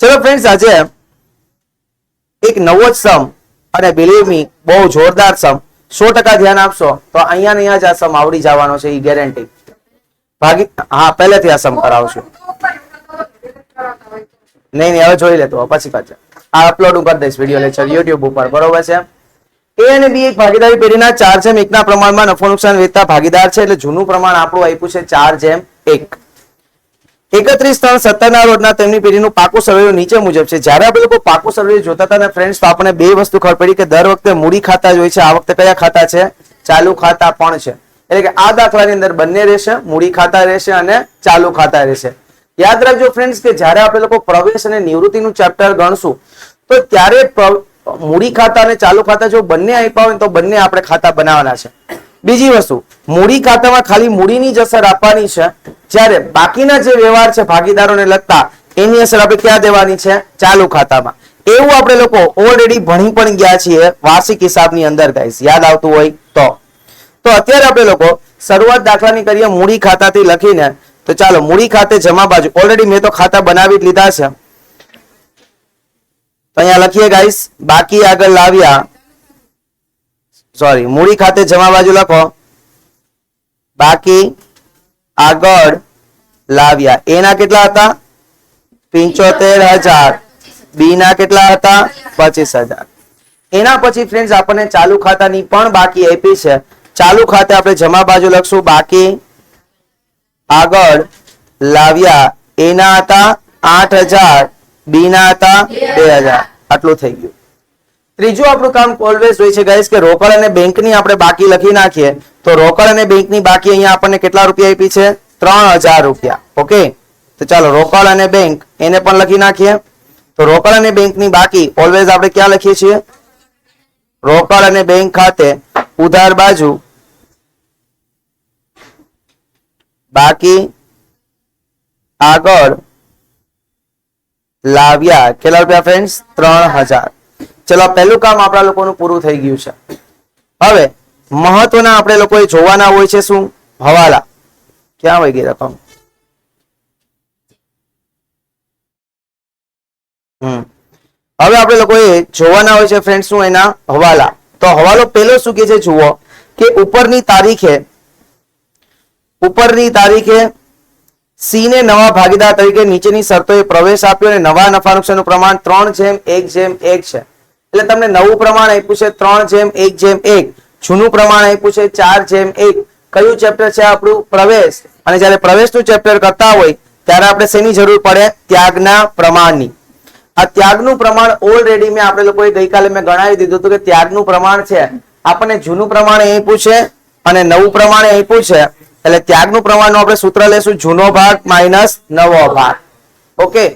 ચલો ફ્રેન્ડ્સ આજે એક નવો જ સમ અને બિલીવ મી બહુ જોરદાર સમ. સો ટકા ધ્યાન આપશો તો અહીંયા અહીંયા જ આ સમ આવડી જવાનો છે, એ ગેરંટી ભાગી, હા, પહેલેથી આ સમ કરાવશું. નહીં નહીં, હવે જોઈ લેતો, પછી પાછા આ અપલોડ કરી દઈશ વીડિયો લેક્ચર યુટ્યુબ ઉપર, બરોબર છે? એ અને બી એક ભાગીદારી પેઢીના ચાર જેમ એકના પ્રમાણમાં નફો નુકસાન વેચતા ભાગીદાર છે, એટલે જૂનું પ્રમાણ આપણું આપ્યું છે ચાર જેમ એક. એકત્રીસ ત્રણ સત્તરના રોજના તેમની પેઢીનું પાકું સર્વે નીચે મુજબ છે. જ્યારે આપણે લોકો પાકું સર્વે જોતા હતા ફ્રેન્ડ્સ તો આપણે બે વસ્તુ ખબર પડી કે દર વખતે મૂડી ખાતા જ હોય છે. આ વખતે કયા ખાતા છે? ચાલુ ખાતા પણ છે. એટલે કે આ દાખલાની અંદર બંને રહેશે, મૂડી ખાતા રહેશે અને ચાલુ ખાતા રહેશે. યાદ રાખજો ફ્રેન્ડ્સ કે જ્યારે આપણે લોકો પ્રવેશ અને નિવૃત્તિનું ચેપ્ટર ગણશું, તો ત્યારે મૂડી ખાતા અને ચાલુ ખાતા જો બંને આપ્યા હોય તો બંને આપણે ખાતા બનાવવાના છે. બીજી વસ્તુ, મૂડી ખાતામાં ખાલી મૂડીની જ અસર આપવાની છે. જ્યારે બાકીના જે વ્યવહાર છે ભાગીદારોને લગતા, એની અસર આપણે ક્યાં દેવાની છે? ચાલુ ખાતામાં. એવું આપણે લોકો ઓલરેડી ભણી પણ ગયા છીએ, વાર્ષિક હિસાબની અંદર ગાઈસ યાદ આવતું હોય તો. તો અત્યારે આપણે લોકો શરૂઆત દાખલાની કરીએ મૂડી ખાતાથી લખીને. તો ચાલો, મૂડી ખાતે જમા બાજુ ઓલરેડી મેં તો ખાતા બનાવી લીધા છે. તો અહીંયા લખીએ ગાઈસ બાકી આગળ લાવ્યા. સોરી મૂડી ખાતે જમા બાજુ લખો. બાકી આગળ લાવ્યા. એના કેટલા હતા? પિંચોતેર હજાર. બી ના કેટલા હતા? પચીસ હજાર. એના પછી ફ્રેન્ડ આપણને ચાલુ ખાતાની પણ બાકી આપી છે. ચાલુ ખાતે આપણે જમા બાજુ લખશું. બાકી આગળ લાવ્યા. એના હતા? આઠ હજાર. બી ના હતા? બે હજાર. આટલું થઈ ગયું. ત્રીજું આપણું કામ ઓલવેઝ હોય છે ગાઈસ કે રોકડ અને બેંકની આપણે બાકી લખી નાખીએ. તો રોકડ અને બેંકની બાકી અહીંયા આપણને કેટલા રૂપિયા આપી છે? ત્રણ હજાર રૂપિયા. ઓકે તો ચાલો, રોકડ અને બેંક, એને પણ લખી નાખીએ. તો રોકડ અને બેંકની બાકી ઓલવેઝ આપણે ક્યાં લખીએ છીએ? રોકડ અને બેંક ખાતે ઉધાર બાજુ બાકી આગળ લાવ્યા. કેટલા રૂપિયા ફ્રેન્ડ્સ ત્રણ હજાર. ચલો પહેલું કામ આપણા લોકોનું પૂરું થઈ ગયું છે. હવે મહત્વના આપણે લોકોએ જોવાના હોય છે શું? હવાલા. ક્યાં વહી ગઈ રકમ હવે આપણે લોકોએ જોવાના હોય છે ફ્રેન્ડ શું એના? હવાલા. તો હવાલો પહેલો શું કે છે જુઓ કે ઉપરની તારીખે ઉપરની તારીખે સી ને નવા ભાગીદાર તરીકે નીચેની શરતોએ પ્રવેશ આપ્યો અને નવા નફા નુકસાનનું પ્રમાણ ત્રણ જેમ, એક જેમ, એક છે. એટલે તમને નવું પ્રમાણ આપ્યું છે, ત્રણ જેમ, એક જેમ, એક. જૂનું પ્રમાણ આપ્યું છે, ચાર જેમ, એક. કયું ચેપ્ટર છે આપણું? પ્રવેશ. અને જ્યારે પ્રવેશનું ચેપ્ટર કરતા હોય, ત્યારે આપણે શેની જરૂર પડે? ત્યાગના પ્રમાણની. આ ત્યાગનું પ્રમાણ ઓલરેડી મેં આપણે લોકોએ ગઈકાલે મેં ગણાવી દીધું હતું કે ત્યાગનું પ્રમાણ છે. આપણને જૂનું પ્રમાણ આપ્યું છે અને નવું પ્રમાણ આપ્યું છે. એટલે ત્યાગનું પ્રમાણનું આપણે સૂત્ર લેશું, જૂનો ભાગ માઇનસ નવો ભાગ. ઓકે?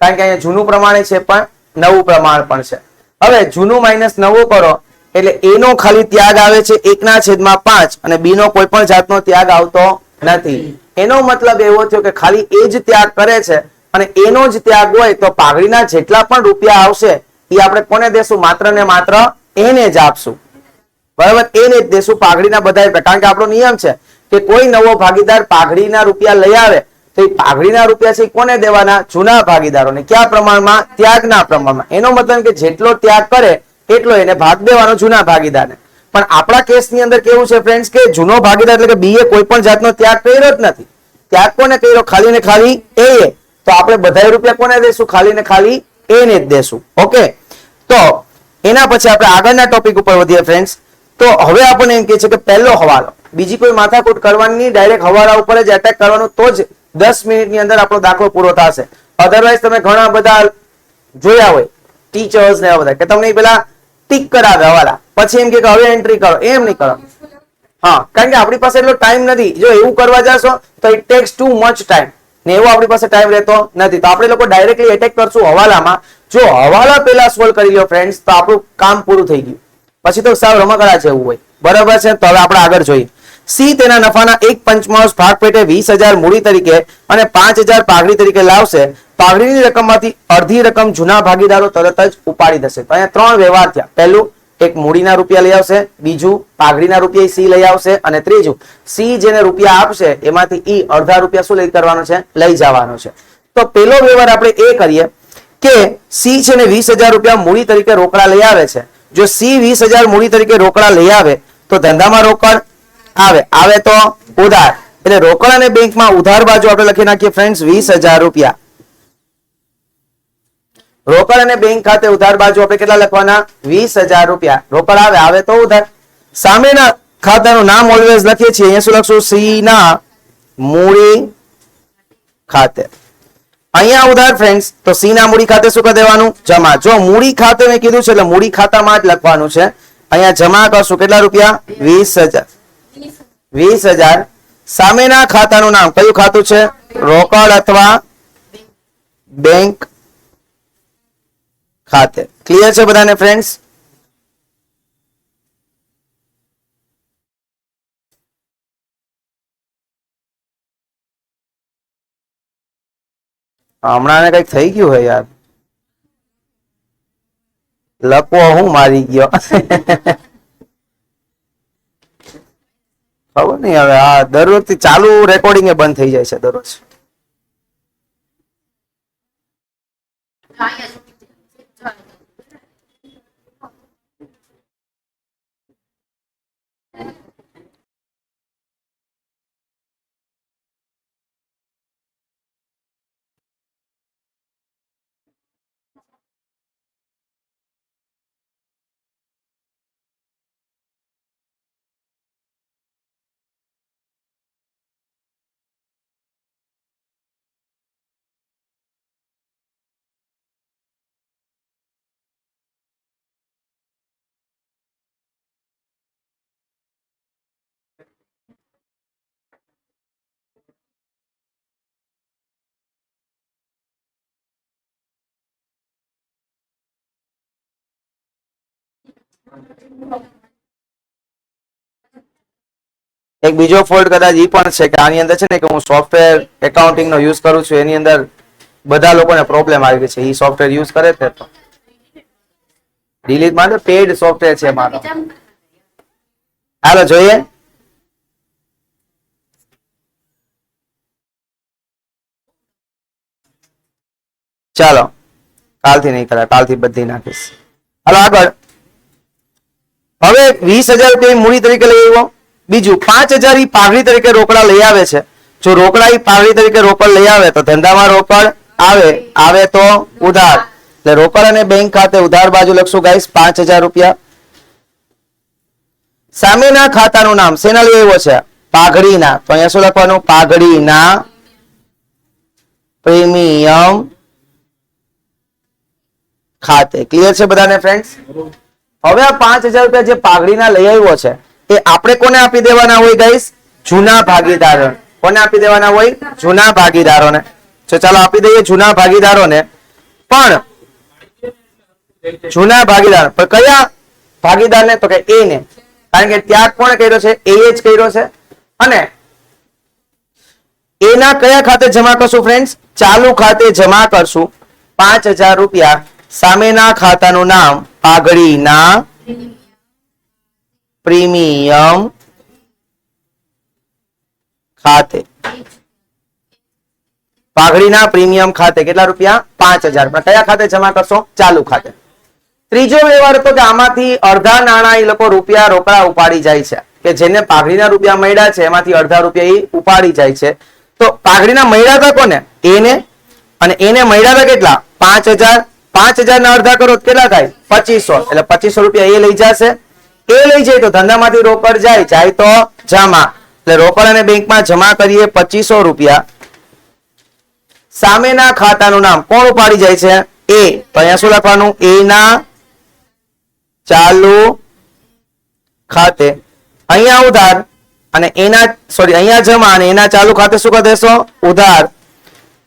કારણ કે અહીંયા જૂનું પ્રમાણ છે પણ નવું પ્રમાણ પણ છે. હવે જૂનું માઇનસ નવું કરો, એટલે એનો ખાલી ત્યાગ આવે છે એકના છેદમાં પાંચ, અને બી નો કોઈ પણ જાતનો ત્યાગ આવતો નથી. એનો મતલબ એવો થયો કે ખાલી એ જ ત્યાગ કરે છે, અને એનો જ ત્યાગ હોય તો પાઘડીના જેટલા પણ રૂપિયા આવશે, એ આપણે કોને દેશું? માત્ર ને માત્ર એને જ આપશું. બરાબર? એને જ દેશું પાઘડીના બધા કારણ કે આપણો નિયમ છે કે કોઈ નવો ભાગીદાર પાઘડીના રૂપિયા લઈ આવે તો એ પાઘડીના રૂપિયા છે કોને દેવાના? જૂના ભાગીદારોને. કયા પ્રમાણમાં? ત્યાગના પ્રમાણમાં. એનો મતલબ કે જેટલો ત્યાગ કરે, એટલો એને ભાગ દેવાનો જૂના ભાગીદારને. પણ આપણા કેસની અંદર કેવું છે ફ્રેન્ડ્સ કે જૂનો ભાગીદાર એટલે કે બી એ કોઈ પણ જાતનો ત્યાગ કર્યો જ નથી. ત્યાગ કોને કર્યો? ખાલી ને ખાલી એ. તો આપણે બધા રૂપિયા કોને દેશું? ખાલી ને ખાલી એને જ દેશું. ઓકે? તો એના પછી આપણે આગળના ટોપિક ઉપર વધીએ ફ્રેન્ડ્સ તો હવે આપણને એમ કે છે કે પહેલો હવાલો. બીજી કોઈ માથાકૂટ કરવાની ડાયરેક્ટ હવાલા ઉપર જ એટેક કરવાનું, તો જ દસ મિનિટની અંદર આપણો દાખલો પૂરો થશે. અધરવાઇઝ તમે ઘણા બધા જોયા હોય ટીચર્સ ને બધા, કે તમને પેલા ટીક કરાવે હવાલા. પછી એમ કે હવે એન્ટ્રી કરો, એમ નહીં કરો. હા, કારણ કે આપણી પાસે એટલો ટાઈમ નથી. જો એવું કરવા જશો, તો it takes too much time ને એવો આપણી પાસે ટાઈમ રહેતો નથી. તો આપણે લોકો ડાયરેક્ટલી એટેક કરશું હવાલામાં. જો હવાલા પહેલા સોલ્વ કરી લો ફ્રેન્ડ્સ તો આપણું કામ પૂરું થઈ ગયું. પછી તો સાવ રમકડા છે એવું હોય. બરાબર છે? તો હવે આપણે આગળ જોઈએ. સી તેના નફાના એક પંચમાંશ ભાગ પેટે વીસ હજાર મૂડી તરીકે અને પાંચ હજાર પાઘડી તરીકે લાવશે. પાઘડીની રકમમાંથી અડધી રકમ જૂના ભાગીદારો તરત જ ઉપાડી દેશે. તો અહીંયા ત્રણ વ્યવહાર થયા. પહેલું, એક મૂડીના રૂપિયા લઈ આવશે. બીજું, પાઘડીના રૂપિયા સી લઈ આવશે. અને ત્રીજું સી જેને રૂપિયા આપશે, એમાંથી ઈ અડધા રૂપિયા શું લઈ કરવાનો છે? લઈ જવાનો છે. તો પેલો વ્યવહાર આપણે એ કરીએ કે સી છે ને વીસ હજાર રૂપિયા મૂડી તરીકે રોકડા લઈ આવે છે. જો સી વીસ હજાર મૂડી તરીકે રોકડા લઈ આવે, તો ધંધામાં રોકડ આવે. આવે તો ઉધાર. એટલે રોકડ અને બેંકમાં ઉધાર બાજુ આપણે લખી નાખીએ ફ્રેન્ડ્સ વીસ હજાર રૂપિયા. રોકડ અને બેંક ખાતે ઉધાર બાજુ આપણે કેટલા લખવાના? વીસ હજાર રૂપિયા. રોકડ આવે આવે તો ઉધાર. સામેના ખાતાનું નામ ઓલવેઝ લખીએ છીએ. અહીંયા શું લખશું? સી ના મૂડી ખાતે. અહીંયા ઉધાર ફ્રેન્ડ્સ તો સી ના મૂડી ખાતે શું કરી દેવાનું? જમા. જો મૂડી ખાતે મેં કીધું છે, એટલે મૂડી ખાતામાં જ લખવાનું છે. અહીંયા જમા કરશું. કેટલા રૂપિયા? વીસ હજાર. વીસ હજાર. સામેના ખાતાનું નામ કયું ખાતું છે? રોકડ અથવા બેંક ખાતે. ક્લિયર છે બધાને ફ્રેન્ડ્સ હમણાં કંઈક થઈ ગયું હોય યાર. લકવો હું મારી ગયો. ખબર નહીં હવે આ દરરોજ ચાલુ રેકોર્ડિંગ બંધ થઈ જાય છે દરરોજ. એક બીજો ફોલ્ટ કદાચ એ પણ છે કે આની અંદર છે ને કે હું સોફ્ટવેર એકાઉન્ટિંગ નો યુઝ કરું છું, એની અંદર બધા લોકોને પ્રોબ્લેમ આવી ગઈ છે. એ સોફ્ટવેર યુઝ કરે છે તો. ડિલીટ માટે પેડ સોફ્ટવેર છે મારો. હાલો, જોઈએ. ચાલો. કાલથી નહીં કરાય, કાલથી બધી નાખીશ. હાલો, આગળ. હવે વીસ હજાર રૂપિયા મૂડી તરીકે લઈ આવ્યો. બીજું, પાંચ હજાર ઈ પાઘડી તરીકે રોકડા લઈ આવે છે. જો રોકડા ઈ પાઘડી તરીકે રોકડ લઈ આવે તો ધંધામાં રોકડ આવે. આવે તો ઉધાર. એટલે રોકડ અને બેંક ખાતે ઉધાર બાજુ લખશું ગાઈસ, પાંચ હજાર રૂપિયા. સામેના ખાતાનું નામ શેના લઈ આવ્યો છે? પાઘડીના. તો અહીંયા શું લખવાનું? પાઘડીના પ્રીમિયમ ખાતે. ક્લિયર છે બધાને ફ્રેન્ડ્સ હવે આ પાંચ હજાર રૂપિયા જે પાઘડીના લઈ આવ્યો છે, એ આપણે કોને આપી દેવાના હોય ગાઈસ જૂના ભાગીદારો કોને આપી દેવાના હોય? જૂના ભાગીદારોને. તો ચાલો આપી દઈએ જૂના ભાગીદારોને. પણ જૂના ભાગીદાર, પણ કયા ભાગીદારને? તો કે એ ને. કારણ કે ત્યાગ કોણ કર્યો છે? એ જ કર્યો છે. અને એના કયા ખાતે જમા કરશું ફ્રેન્ડ્સ ચાલુ ખાતે જમા કરશું પાંચ હજાર રૂપિયા સામેના ખાતાનું નામ પાઘડીના પ્રીમિયમ ખાતે. પાઘડીના પ્રીમિયમ ખાતે કેટલા રૂપિયા? પાંચ હજાર કયા ખાતે જમા કરશો? ચાલુ ખાતે. ત્રીજો વ્યવહાર હતો કે આમાંથી અડધા નાણાં એ લોકો રૂપિયા રોકડા ઉપાડી જાય છે. કે જેને પાઘડીના રૂપિયા મળ્યા છે, એમાંથી અડધા રૂપિયા એ ઉપાડી જાય છે. તો પાઘડીના મળ્યા હતા કોને? એને. અને એને મળ્યા હતા કેટલા? પાંચ હજાર પાંચ હજાર ના અડધા કરો, કેટલા થાય? પચીસો. એટલે પચીસો રૂપિયા એ લઈ જશે. એ લઈ જાય તો ધંધામાંથી રોકડ જાય જાય તો જમા. એટલે રોકડ અને બેંકમાં જમા કરીએ પચીસો રૂપિયા. સામેના ખાતાનું નામ કોણ ઉપાડી જાય છે? એ. તો અહીંયા શું લખવાનું? એ ના ચાલુ ખાતે. અહીંયા ઉધાર અને એના સોરી અહીંયા જમા અને એના ચાલુ ખાતે શું કરી દેશો? ઉધાર.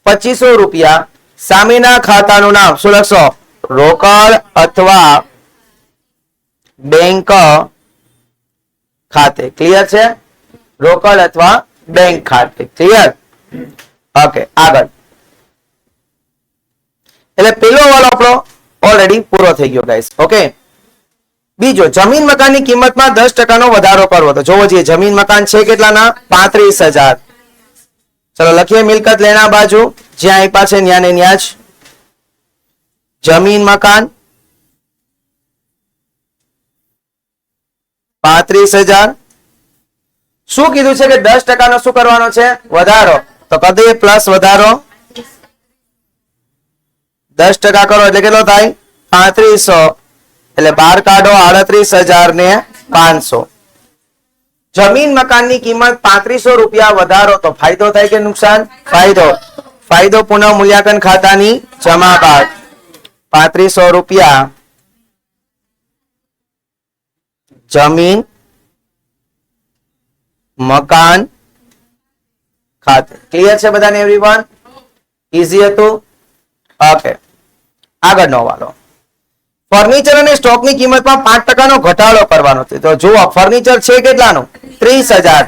પચીસો રૂપિયા સામેના ખાતાનું નામ શું લખશો? રોકડ અથવા બેંક ખાતે. ક્લિયર છે? રોકડ અથવા બેંક ખાતે. ક્લિયર ઓકે આગળ. એટલે પેલો વાળો આપણો ઓલરેડી પૂરો થઈ ગયો ગાઈસ ઓકે બીજો, જમીન મકાનની કિંમતમાં દસ ટકાનો વધારો કરવો. તો જોવો જોઈએ જમીન મકાન છે કેટલાના? પાંત્રીસ હજાર. ચલો લખીએ મિલકત લેણા બાજુ. જ્યાં આપ્યા છે ન્યા ને જ. જમીન, મકાન. પાંત્રીસ હજાર. શું કીધું છે કે દસ ટકાનો શું કરવાનો છે? વધારો. તો કદી પ્લસ વધારો? દસ ટકા કરો એટલે કેટલો થાય? પાંત્રીસો. એટલે બાર કાઢો આડત્રીસ હજાર ને પાંચસો. જમીન મકાનની કિંમત પાંત્રીસો રૂપિયા વધારો તો ફાયદો થાય કે નુકસાન? ફાયદો. ફાયદો પુનઃ મૂલ્યાંકન ખાતાની જમા બાદ. પાંત્રીસો રૂપિયા જમીન મકાન ખાતે. ક્લિયર છે બધાને એવરીવન ઈઝી હતું? ઓકે આગળનો વાલો. ફર્નિચર અને સ્ટોકની કિંમતમાં પાંચ ટકાનો ઘટાડો કરવાનો છે. તો જુઓ ફર્નિચર છે કેટલાનું? ત્રીસ હજાર.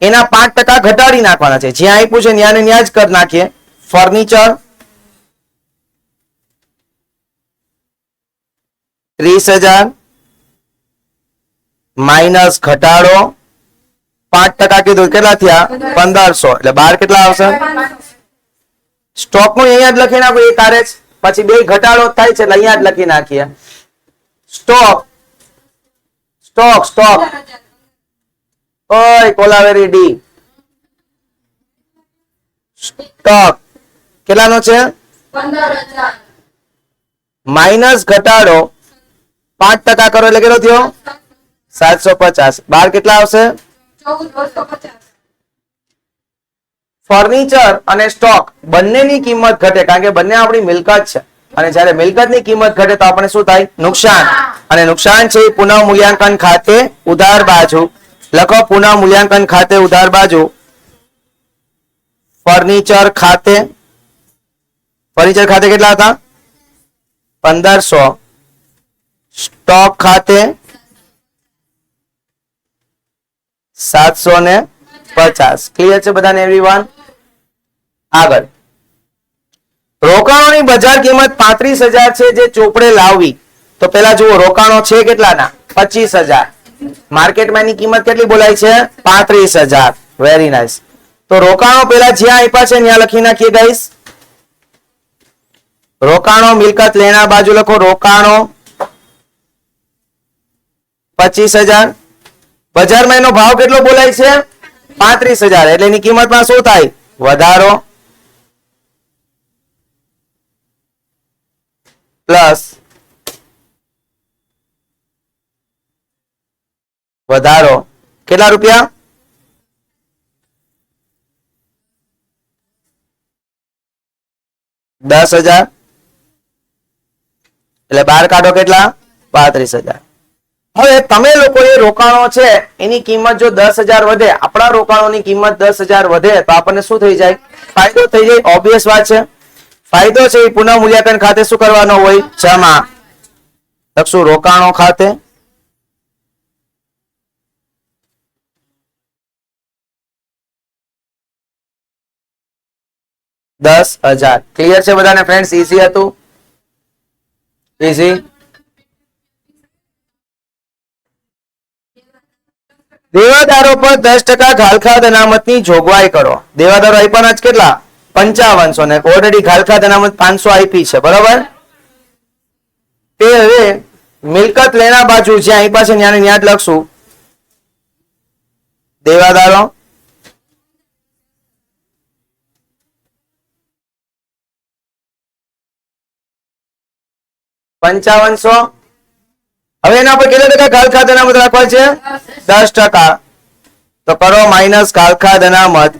એના પાંચ ટકા ઘટાડી નાખવાના છે. જ્યાં આપ્યું છે ત્યાં ને ત્યાં જ કરી નાખીએ. ફર્નિચર ત્રીસ હજાર. માઇનસ ઘટાડો. પાંચ ટકા કીધું. કેટલા થયા? પંદરસો. એટલે બાર કેટલા આવશે? સ્ટોકનું અહીંયા જ લખી નાખો. એ તારે જ. પછી બે ઘટાડો થાય છે એટલે અહીંયા જ લખી નાખીએ. સ્ટોક સ્ટોક સ્ટોક ઓય, કોલાવેરી ડી. સ્ટોક. કેટલાનો છે? માઇનસ ઘટાડો પાંચ ટકા કરો એટલે કેટલો થયો? સાતસો પચાસ. બાર કેટલા આવશે? ફર્નિચર અને સ્ટોક બંનેની કિંમત ઘટે, કારણ કે બંને આપણી મિલકત છે. અને જ્યારે મિલકતની કિંમત ઘટે તો આપણે શું થાય? નુકસાન. અને નુકસાન છે પુનઃ મૂલ્યાંકન ખાતે ઉધાર બાજુ લખો પુનઃ મૂલ્યાંકન ખાતે ઉધાર બાજુ. ફર્નિચર ખાતે. ફર્નિચર ખાતે કેટલા હતા? પંદરસો. સ્ટોક ખાતે. સાતસો ને પચાસ. ક્લિયર છે બધાને એવરીવન આગળ. રોકાણોની બજાર કિંમત પાંત્રીસ હજાર છે જે ચોપડે લાવવી. તો પેલા જુઓ, રોકાણો છે કેટલાના? પચીસ હજાર. માર્કેટમાં એની કિંમત કેટલી બોલાય છે? પાંત્રીસ હજાર. વેરી નાઇસ તો રોકાણો પેલા જ્યાં આપ્યા છે, ત્યાં લખી નાખીએ ગાઈસ રોકાણો, મિલકત લેણા બાજુ લખો, રોકાણો. પચીસ હજાર. બજારમાં એનો ભાવ કેટલો બોલાય છે? પાંત્રીસ હજાર. એટલે એની કિંમતમાં શું થાય? વધારો. પ્લસ વધારો. કેટલા રૂપિયા? દસ હજાર. એટલે બાર કાઢો કેટલા? પાંત્રીસ હજાર. હવે તમે લોકોએ રોકાણો છે, એની કિંમત જો દસ હજાર વધે, આપણા રોકાણોની કિંમત દસ હજાર વધે, તો આપણને શું થઈ જાય? ફાયદો થઈ જાય ઓબ્વિયસ વાત છે. ફાયદો છે એ પુનઃ મૂલ્યાંકન ખાતે શું કરવાનો હોય? જમા. લખશું રોકાણો ખાતે. દસ હજાર. ક્લિયર છે બધાને ફ્રેન્ડ્સ ઈઝી હતું? ઈઝી દેવાદારો પર દસ ટકા ઘાલખાદ અનામતની જોગવાઈ કરો. દેવાદારો આપ્યાના જ કેટલા? પંચાવનસો ને ઓલરેડી ઘાલખાદ અનામત પાંચસો આપી છે. બરોબર? તે હવે મિલકત લેના બાજુ જ્યાં આપ્યા છે ત્યાં જ લખશું. દેવાદારો પંચાવનસો. હવે એના પર કેટલા ટકા કાલખા અનામત રાખવા છે? દસ ટકા. તો કરો માઇનસ દના અનામત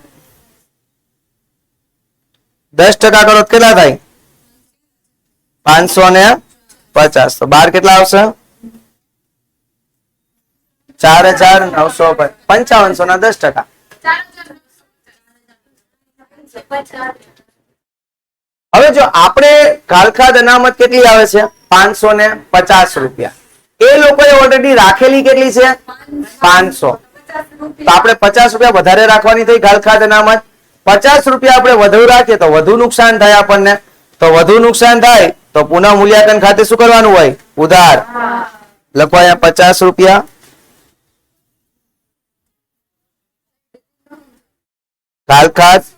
દસ ટકા કરો કેટલા થાય? પાંચસો ને પચાસ. તો બાર કેટલા આવશે? ચાર હજાર નવસો પંચાવનસો ના દસ ટકા. હવે જો આપણે કાલખાદ અનામત કેટલી આવે છે? પાંચસો ને પચાસ રૂપિયા. એ લોકોએ ઓલરેડી રાખેલી કેટલી છે? પાંચસો. તો આપણે પચાસ રૂપિયા વધારે રાખવાની થઈ કાલખાદ અનામત. પચાસ રૂપિયા આપણે વધુ રાખીએ તો વધુ નુકસાન થાય આપણને. તો વધુ નુકસાન થાય તો પુનઃ મૂલ્યાંકન ખાતે શું કરવાનું હોય? ઉધાર. લખો અહીંયા પચાસ રૂપિયા. કાલખાદ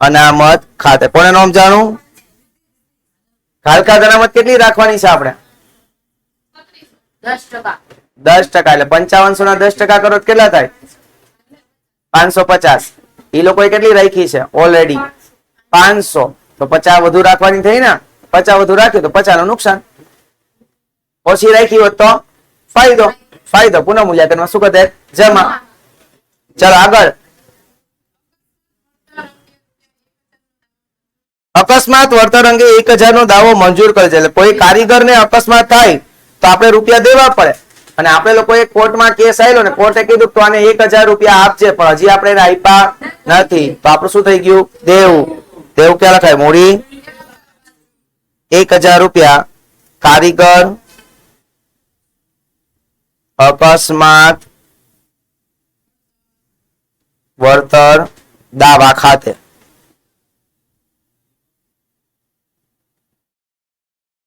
અનામત ખાતે. કોને નામ જાણું? કાલકા અનામત કેટલી રાખવાની છે આપણે? દસ ટકા. એટલે પંચાવનસો ના દસ ટકા કરો તો કેટલા થાય? પાંચસો પચાસ. એ લોકોએ કેટલી રાખી છે? ઓલરેડી પાંચસો. તો પચાસ વધુ રાખવાની થઈ ને? પચાસ વધુ રાખ્યું તો પચાસનું નુકસાન. ઓછી રાખી હોત તો ફાયદો. ફાયદો. પુનઃ મૂલ્યાંકનમાં શું કરે જમા. ચાલો આગળ. અકસ્માત વળતર અંગે એક હજાર નો દાવો મંજૂર કરે છે. એટલે કોઈ કારીગરને અકસ્માત થાય તો આપણે રૂપિયા દેવા પડે. અને આપણે લોકોએ કોર્ટમાં કેસ આવેલો ને કોર્ટે કીધું તો આને એક રૂપિયા આપજે, પણ હજી આપણે આપ્યા નથી. તો આપણું શું થઈ ગયું? દેવું. દેવું ક્યાં લખાય મૂડી? એક રૂપિયા. કારીગર? અકસ્માત વળતર દાવા ખાતે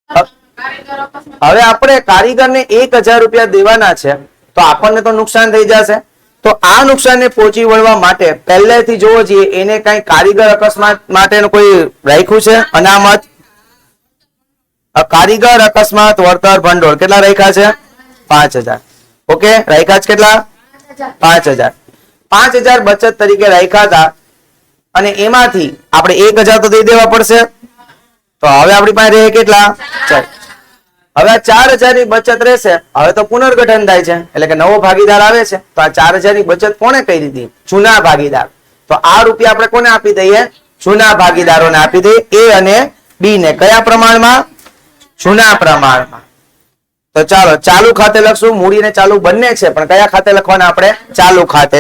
કારીગર અકસ્માત હવે આપણે કારીગરને એક રૂપિયા દેવાના છે, તો આપણને તો નુકસાન થઈ જશે. તો આ નુકસાનને પહોંચી વળવા માટે પહેલેથી જોવો જોઈએ, એને કઈ કારીગર અકસ્માત માટેનું કોઈ રાખ્યું છે? અનામત? કારીગર અકસ્માત, વળતર, ભંડોળ કેટલા રાખ્યા છે? પાંચ હજાર. ઓકે? રાખ્યા છે કેટલા? પાંચ હજાર. પાંચ હજાર બચત તરીકે રાખ્યા હતા. અને એમાંથી આપણે એક હજાર તો દઈ દેવા પડશે. તો હવે આપણી પાસે રહે કેટલા? ચાર. હવે આ ચાર હજારની બચત રહેશે. હવે તો પુનર્ગઠન થાય છે. એટલે કે નવો ભાગીદાર આવે છે. તો આ ચાર હજારની બચત કોને કરી દીધી? જૂના ભાગીદાર. તો આ રૂપિયા આપણે કોને આપી દઈએ? જૂના ભાગીદારોને આપી દઈએ. એ અને બી ને કયા પ્રમાણમાં? જૂના પ્રમાણમાં. તો ચાલો, ચાલુ ખાતે લખશું. મૂડી ને ચાલુ બંને છે, પણ કયા ખાતે લખવાના આપણે? ચાલુ ખાતે.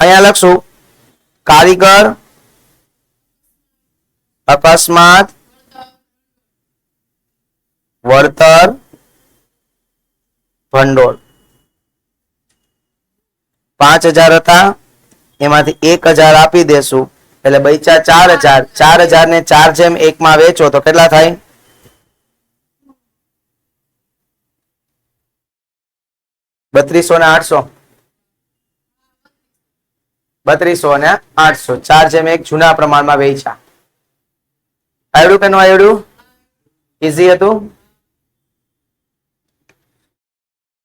અહીંયા લખશું. કારીગર, અકસ્માત વળતર, ભંડોળ. પાંચ હજાર હતા, એમાંથી એક હજાર આપી દેશું. એટલે બૈચા ચાર હજાર. ચાર હજાર ને ચાર જેમ એક માં વેચો તો કેટલા થાય? બત્રીસો ને આઠસો. બત્રીસો ને આઠસો. ચાર જેમ એક જૂના પ્રમાણમાં વેચ્યા. આવડ્યું કે ન આવડ્યું ઇઝી હતું?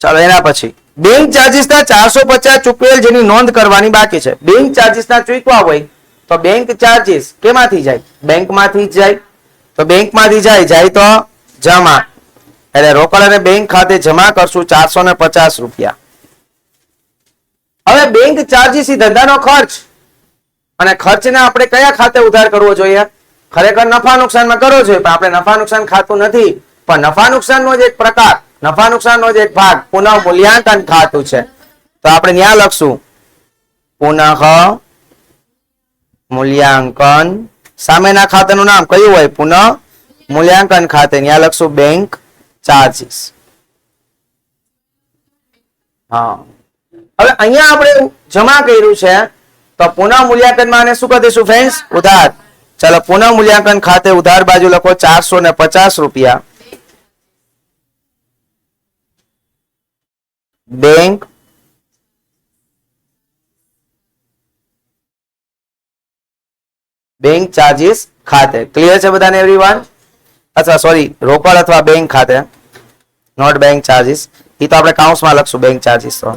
ચાલો એના પછી. બેંક ચાર્જિસના ચારસો પચાસ ચૂકવેલ જેની નોંધ કરવાની બાકી છે. બેંક ચાર્જિસના ચૂકવા હોય તો બેંક ચાર્જીસ કેમાંથી જાય? બેંકમાંથી જ જાય. તો બેંકમાંથી જાય જાય તો જમા. એટલે રોકડ અને બેંક ખાતે જમા કરશું ચારસો ને પચાસ રૂપિયા. હવે બેંક ચાર્જીસ એ ધંધાનો ખર્ચ. અને ખર્ચને આપણે કયા ખાતે ઉધાર કરવો જોઈએ? ખરેખર નફા નુકસાનમાં કરવો જોઈએ, પણ આપણે નફા નુકસાન ખાતું નથી. પણ નફા નુકસાનનો જ એક પ્રકાર. નફા નુકસાનનો જ એક ભાગ. પુનઃ મૂલ્યાંકન ખાતું છે. તો આપણે ત્યાં લખશું. પુનઃ મૂલ્યાંકન. સામેના ખાતાનું નામ કયું હોય? પુનઃ મૂલ્યાંકન ખાતે. ત્યાં લખશું બેંક ચાર્જીસ. હા. હવે અહીંયા આપણે જમા કર્યું છે. તો પુનઃ મૂલ્યાંકનમાં આને શું કરીશું ફ્રેન્ડ્સ ઉધાર. ચાલો, પુનઃ મૂલ્યાંકન ખાતે ઉધાર બાજુ લખો ચારસો ને પચાસ રૂપિયા. બેંક બેંક ચાર્જીસ ખાતે. ક્લિયર છે બધાને એવરીવન અથવા સોરી રોકડ અથવા બેંક ખાતે. નોટ બેંક ચાર્જીસ એ તો આપણે કાઉન્સમાં લખશું બેંક ચાર્જીસ તો.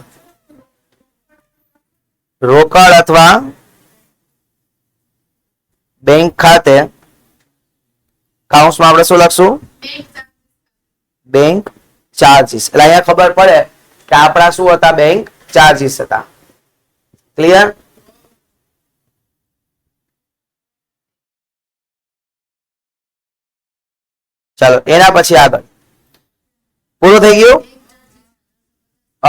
રોકડ અથવા બેંક ખાતે કાઉન્સમાં આપણે શું લખશું? બેંક ચાર્જીસ એટલે અહીંયા ખબર પડે કે આપણા શું હતા બેંક ચાર્જીસ હતા. ક્લિયર ચાલો, એના પછી આગળ. પૂરું થઈ ગયું?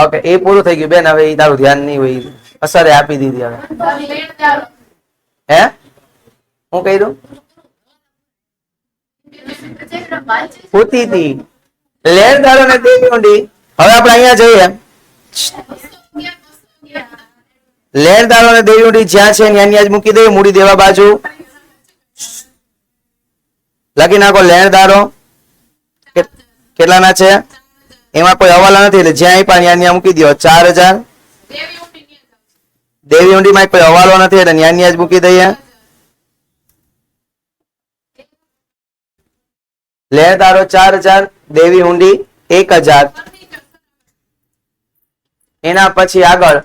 ઓકે, એ પૂરું થઈ ગયું. બેન, હવે એ તારું ધ્યાન નહીં હોય. અસરે આપી દીધી હવે. હે? હું કહી દઉં? પૂતી હતી. લેણદારો ને દેવી ઊંડી. હવે આપણે અહીંયા જઈએ. લેણદારો અને દેવી જ્યાં છે ત્યાં જ મૂકી દઈએ, મૂડી દેવા બાજુ. લખી નાખો લેણદારો. કેટલાના છે? એમાં કોઈ હવાલા નથી, એટલે જ્યાં પણ ત્યાં મૂકી દો. ચાર હજાર. દેવી ઊંડીમાં કોઈ હવાલો નથી, એટલે ત્યાં જ મૂકી દઈએ. લેણદારો ચાર હજાર, દેવી ઊંડી એક હજાર. એના પછી આગળ.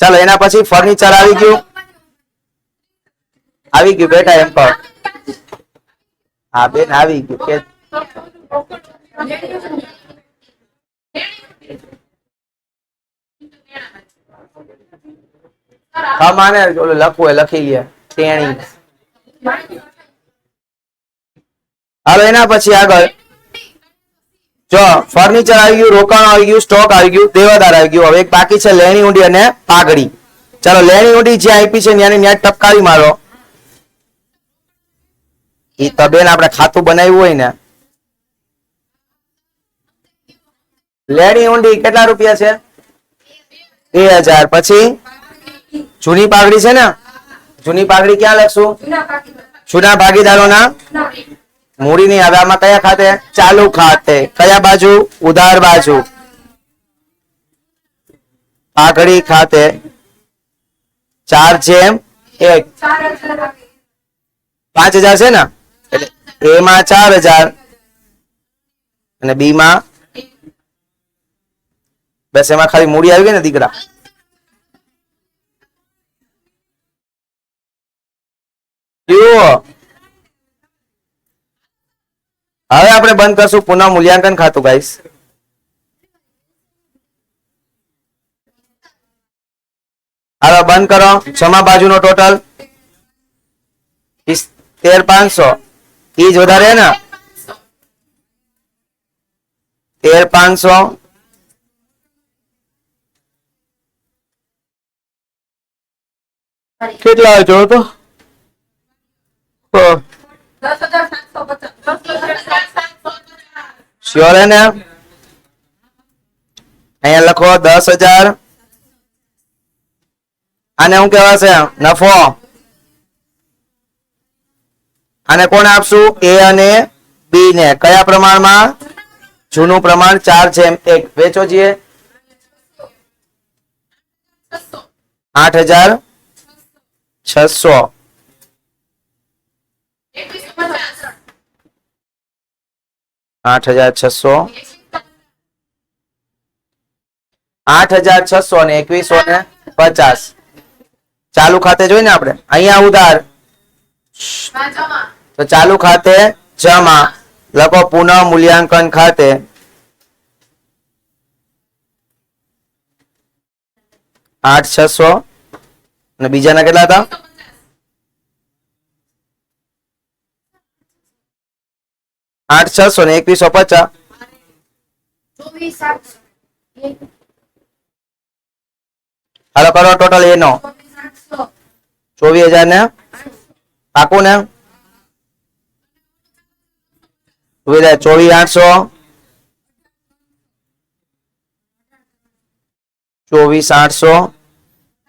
ચાલો, એના પછી ફર્નિચર આવી ગયું. આવી ગયું બેટા એમ પણ. હા, બેન, આવી ગયું. કે હા, માને ઓલું લખવું એ લખી લે. તેણી. હાલો, એના પછી આગળ. જો ફર્નિચર આવી ગયું, રોકાણ આવી ગયું સ્ટોક આવી ગયું, દેવાદાર આવી ગયું. હવે એક બાકી છે લેણી ઊંડી અને પાઘડી. ચાલો, લેણી ઊંડી જે આપી છે ત્યાંની ત્યાં ટપકાવી મારો. એ તબેન આપણે ખાતું બનાવ્યું હોય ને. લેણી ઊંડી કેટલા રૂપિયા છે? બે હજાર. પછી? જૂની પાઘડી છે ને? જૂની પાઘડી ક્યાં લખશું? જૂના ભાગીદારોના? મૂડી નહીં હવે કયા ખાતે? ચાલુ ખાતે. કયા બાજુ? ઉધાર બાજુ. પાઘડી ખાતે. ચાર જેમ એક. પાંચ હજાર છે ને? એટલે એમાં ચાર હજાર. અને બી માં? બસ એમાં ખાલી મૂડી આવી ગઈ ને દીકરા? જુઓ. હવે આપણે બંધ કરશું પુનઃ મૂલ્યાંકન ખાતું ગાઈસ હવે બંધ કરો. જમા બાજુનો ટોટલ તેર પાંચસો. ઈ જ વધારે ને? તેર પાંચસો. કેટલા જો તો. શ્યોર હે ને અહીંયા લખો દસ હજાર. આને શું કહેવાશે? નફો. આને કોને આપશું? એ અને બી ને. કયા પ્રમાણમાં? જૂનું પ્રમાણ ચાર છે એમ. એક. વેચો છીએ આઠ હજાર છસો. આઠ હજાર છસો. આઠ હજાર છસો ને એકવીસો ને પચાસ. ચાલુ ખાતે જોઈને આપણે. અહીંયા ઉધાર. તો ચાલુ ખાતે જમા. લખો પુનઃ મૂલ્યાંકન ખાતે. આઠ છસો. અને બીજાના કેટલા હતા? આઠ છસો ને એકવીસો પચાસ. હાલો, કરો ટોટલ એનો. ચોવીસ હજાર ને પાકું ને ચોવીસ આઠસો. ચોવીસ આઠસો.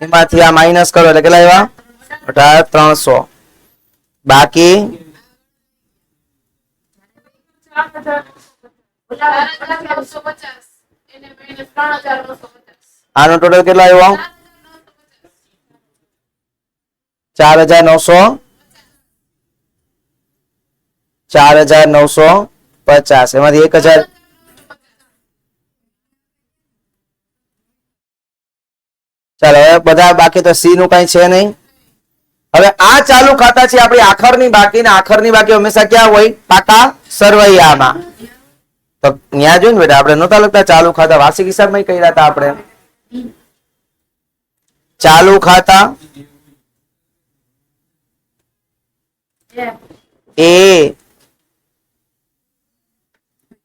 એમાંથી આ માઇનસ કરો, એટલે કેટલા આવ્યા? અઢાર, ત્રણસો. બાકી આનો ટોટલ કેટલા આવ્યો? ચાર હજાર નવસો. ચાર હજાર નવસો પચાસ. એમાંથી એક હજાર ચાલો, હવે બધા બાકી તો સી નું કઈ છે નહીં. હવે આ ચાલુ ખાતા છે આપણી આખરની બાકી ને આખરની બાકી હંમેશા ક્યાં હોય? પાકા સરવૈયામાં. તો ત્યાં જોયું ને બેટા, આપણે નહોતા લખતા ચાલુ ખાતા. વાર્ષિક હિસાબમાં કર્યા હતા આપણે. ચાલુ ખાતા એ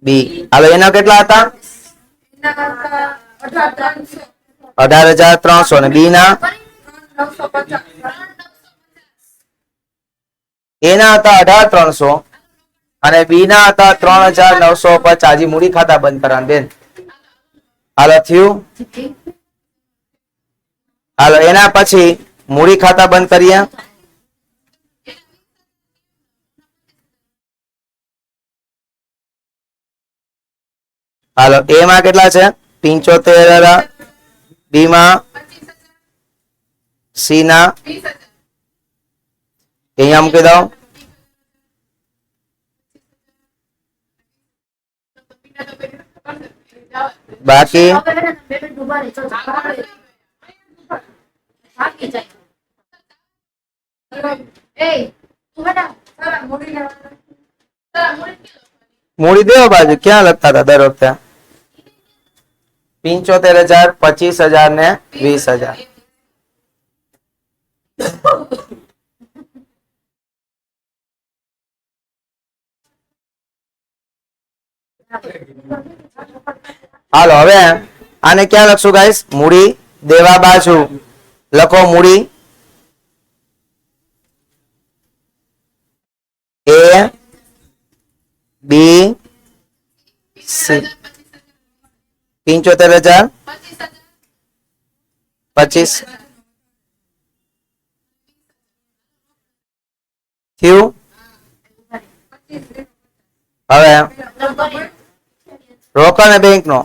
બી. હવે એના કેટલા હતા? અઢાર હજાર ત્રણસો ને બી ના એના હતા અઢાર ત્રણસો અને બી ના હતા ત્રણ હજાર નવસો પચાસ. મૂડી ખાતા બંધ કરવાનું બેન. હાલો, થયું? હાલો, એના પછી મૂડી ખાતા બંધ કરીએ. હાલો એ માં કેટલા છે? પિંચોતેર બી માં સી ના કે અહીંયા મૂકી દઉં બાકી હવે હે ને બે મિનિટ ઊભા રહી, ચલો, ભાગી જાય. એય, તું હે ને, સારા મોઢી લેવા. મૂડી દેવો બાજુ ક્યાં લખતા હતા દર વખતે પિંચોતેર હજાર પચીસ હજાર ને વીસ હજાર હાલો હવે આને ક્યાં લખશું ગાઈસ મૂડી દેવા બાજુ લખો મૂડી. A B C. પંચોતેર હજાર. પચીસ. થયું? હવે રોકડ ને બેંક નો.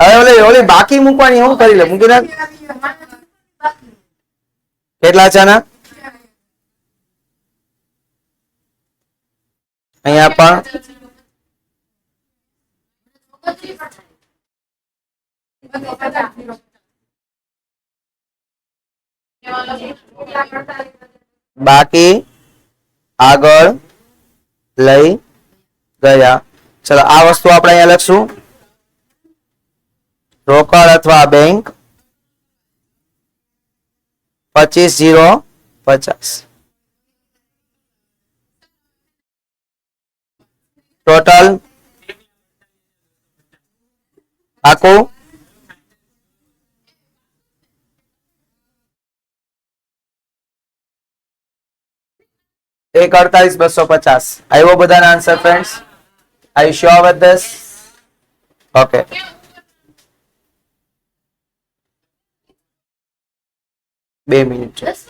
હવે ઓલી ઓલી બાકી મૂકવાની હું કરી લે મૂકી નાખ. કેટલા ને અહીંયા પણ. બાકી આગળ લઈ ગયા. ચલો, આ વસ્તુ આપણે અહીંયા લખશું. રોકડ અથવા બેંક પચીસ જીરો પચાસ. ટોટલ આખું એક અડતાલીસ બસો પચાસ. આવ્યો બધાના answer friends I sure with this okay બે મિનિટ છે દસ